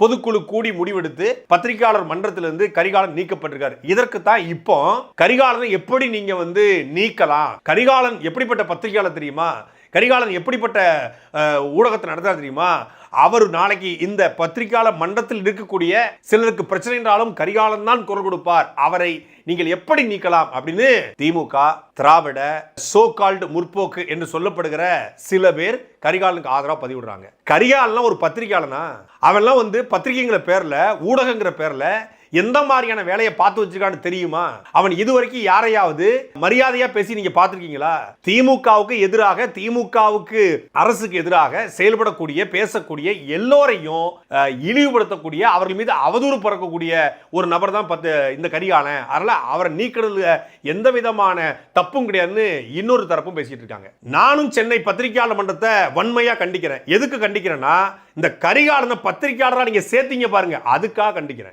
பொதுக்குழு கூடி முடிவெடுத்து பத்திரிகையாளர் மன்றத்திலிருந்து கரிகாலன் நீக்கப்பட்டிருக்காரு. இதற்கு தான் இப்போ கரிகாலனை எப்படி நீங்க வந்து நீக்கலாம்? கரிகாலன் எப்படிப்பட்ட பத்திரிகையாளர் தெரியுமா? கரிகாலன் எப்படிப்பட்ட ஊடகத்தை நடத்தார் தெரியுமா? அவர் நாளைக்கு இந்த பத்திரிகையாளர் மன்றத்தில் இருக்கக்கூடிய சிலருக்கு பிரச்சனை என்றாலும் கரிகாலன் தான் குரல் கொடுப்பார். அவரை நீங்கள் எப்படி நீக்கலாம் அப்படின்னு திமுக திராவிட சோ கால்டு முற்போக்கு என்று சொல்லப்படுகிற சில பேர் கரிகாலனுக்கு ஆதரவாக பதிவிடுறாங்க. கரிகாலன்லாம் ஒரு பத்திரிகையாளனா? அவன்லாம் வந்து பத்திரிகைங்கிற பேர்ல ஊடகங்கிற பேரில் எந்த மாதிரியான வேலையை பார்த்து வச்சிருக்கான்னு தெரியுமா? அவன் இதுவரைக்கும் யாரையாவது மரியாதையா பேசி நீங்க பார்த்துருக்கீங்களா? திமுகவுக்கு எதிராக திமுகவுக்கு அரசுக்கு எதிராக செயல்படக்கூடிய பேசக்கூடிய எல்லோரையும் இழிவுபடுத்தக்கூடிய அவர்கள் மீது அவதூறு பறக்கக்கூடிய ஒரு நபர் தான் பத்து இந்த கரிகாலன். அதனால அவரை நீக்கிறதுல எந்த விதமான தப்பும் கிடையாதுன்னு இன்னொரு தரப்பும் பேசிட்டு இருக்காங்க. நானும் சென்னை பத்திரிகையாளர் மன்றத்தை வன்மையா கண்டிக்கிறேன். எதுக்கு கண்டிக்கிறேன்னா இந்த கரிகாலனை பத்திரிகையாளராக நீங்க சேர்த்தீங்க பாருங்க. அதுக்காக கண்டிக்கிறேன்.